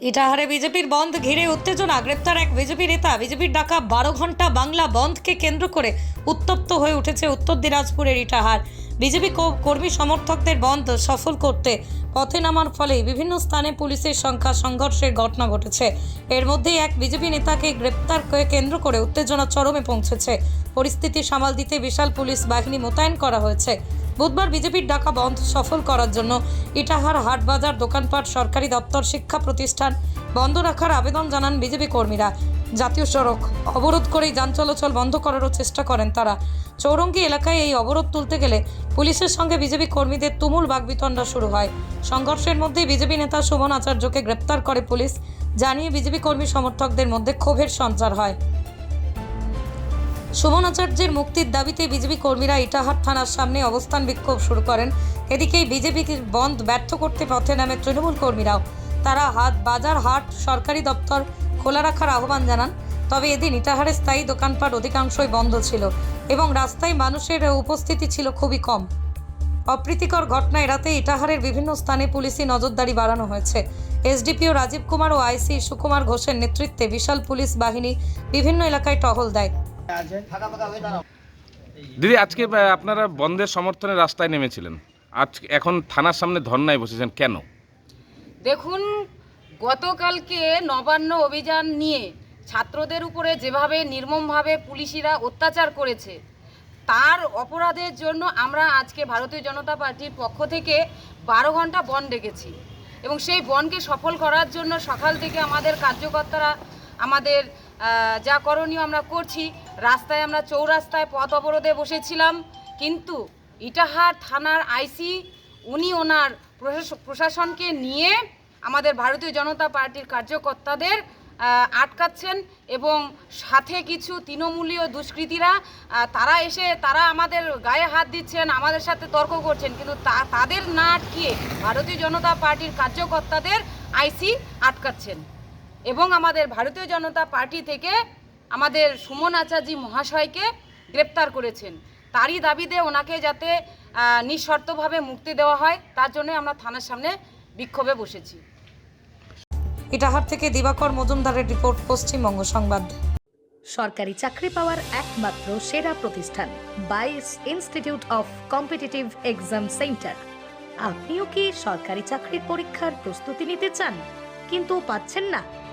ইটাহারে বিজেপির বন্ধ ঘিরে উত্তেজনা, গ্রেপ্তার এক বিজেপি নেতা। বিজেপির ডাকা বারো ঘণ্টা বাংলা বন্ধকে কেন্দ্র করে উত্তপ্ত হয়ে উঠেছে উত্তর দিনাজপুরের ইটাহার। বিজেপি কর্মী সমর্থকদের বন্ধ সফল করতে পথে নামার ফলে বিভিন্ন স্থানে পুলিশের সংখ্যা সংঘর্ষের ঘটনা ঘটেছে। এর মধ্যেই এক বিজেপি নেতাকে গ্রেপ্তারকে কেন্দ্র করে উত্তেজনা চরমে পৌঁছেছে। পরিস্থিতি সামাল দিতে বিশাল পুলিশ বাহিনী মোতায়েন করা হয়েছে। বুধবার বিজেপির ডাকা বন্ধ সফল করার জন্য ইটাহার হাটবাজার দোকানপাট সরকারি দপ্তর শিক্ষা প্রতিষ্ঠান বন্ধ রাখার আবেদন জানান বিজেপি কর্মীরা। জাতীয় সড়ক অবরোধ করেই যান চলাচল বন্ধ করারও চেষ্টা করেন তারা। চৌরঙ্গি এলাকায় এই অবরোধ তুলতে গেলে পুলিশের সঙ্গে বিজেপি কর্মীদের তুমুল বাগবিতণ্ডা শুরু হয়। সংঘর্ষের মধ্যেই বিজেপি নেতা সুমন আচার্যকে গ্রেপ্তার করে পুলিশ, জানিয়ে বিজেপি কর্মী সমর্থকদের মধ্যে ক্ষোভের সঞ্চার হয়। সুমন আচার্যের মুক্তির দাবিতে বিজেপি কর্মীরা ইটাহার থানার সামনে অবস্থান বিক্ষোভ শুরু করেন। এদিকে বিজেপির বন্ধ ব্যর্থ করতে পথে নামে তৃণমূল কর্মীরাও। তারা হাত বাজার, হাট, সরকারি দপ্তর খোলা রাখার আহ্বান জানান। তবে এদিন ইটাহারে স্থায়ী দোকানপাট অধিকাংশই বন্ধ ছিল এবং রাস্তায় মানুষের উপস্থিতি ছিল খুবই কম। অপ্রীতিকর ঘটনা এড়াতে ইটাহারের বিভিন্ন স্থানে পুলিশি নজরদারি বাড়ানো হয়েছে। এসডিপিও রাজীব কুমার ও আইসি সুকুমার ঘোষের নেতৃত্বে বিশাল পুলিশ বাহিনী বিভিন্ন এলাকায় টহল দেয়। দিদি, আজকে আপনারা বন্ধের সমর্থনে রাস্তায় নেমেছিলেন। আজ এখন থানার সামনে ধর্নায় বসেছেন কেন? দেখুন, গতকালকে নবান্ন অভিযান নিয়ে ছাত্রদের উপরে যেভাবে নির্মমভাবে পুলিশিরা অত্যাচার করেছে, তার অপরাধের জন্য আমরা আজকে ভারতীয় জনতা পার্টির পক্ষ থেকে বারো ঘণ্টা বন ডেকেছি এবং সেই বনকে সফল করার জন্য সকাল থেকে আমাদের কার্যকর্তারা, আমাদের যা করণীয় আমরা করছি, রাস্তায় আমরা চৌরাস্তায় পথ অবরোধে বসেছিলাম, কিন্তু ইটাহার থানার আইসি, উনি ওনার প্রশাস- প্রশাসনকে নিয়ে আমাদের ভারতীয় জনতা পার্টির কার্যকর্তাদের আটকাচ্ছেন এবং সাথে কিছু তৃণমূলীয় দুষ্কৃতীরা তারা এসে তারা আমাদের গায়ে হাত দিচ্ছেন, আমাদের সাথে তর্ক করছেন, কিন্তু তাদের না আটকিয়ে ভারতীয় জনতা পার্টির কার্যকর্তাদের আইসি আটকাচ্ছেন। এবং আমাদের ভারতীয় জনতা পার্টি থেকে আমাদের সুমন আচার্য মহাশয়কে গ্রেপ্তার করেছেন। তারই দাবিতে ওনাকে যাতে নিঃশর্তভাবে মুক্তি দেওয়া হয় তার জন্য আমরা থানার সামনে বিক্ষোভে বসেছি। ইটাহার থেকে দিবাকর মজুমদারের রিপোর্ট পশ্চিমবঙ্গ সংবাদ। সরকারি চাকরি পাওয়ার একমাত্র সেরা প্রতিষ্ঠান বাইস institute of competitive exam centre. আপনিও কি সরকারি চাকরির পরীক্ষার প্রস্তুতি নিতে চান? কিন্তু পাচ্ছেন না।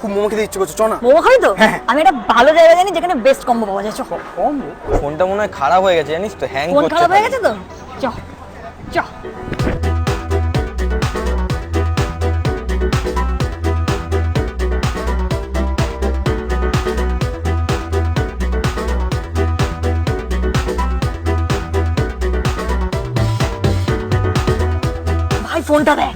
খুব মোমো খেতে ইচ্ছে করছে চ না। মোমো খাবি তো? আমি একটা ভালো জায়গা জানি যেখানে বেস্ট কম্বো পাওয়া যায় চ ফোনটা মনে হয় খারাপ হয়ে গেছে জানিস তো? হ্যাং ফোন করছে খারাপ হয়ে গেছে তো? চ চ। ভাই ফোনটা দেখ।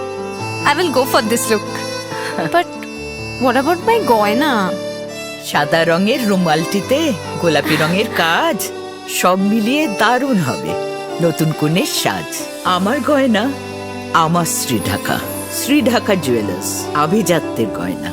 I will go for this look. but what about my goina? সাদা রঙের রুমালটিতে গোলাপি রঙের কাজ সব মিলিয়ে দারুণ হবে নতুন কনের সাজ আমার গয়না আমার শ্রী ঢাকা শ্রী ঢাকা জুয়েলার্স আভিজাত্যের গয়না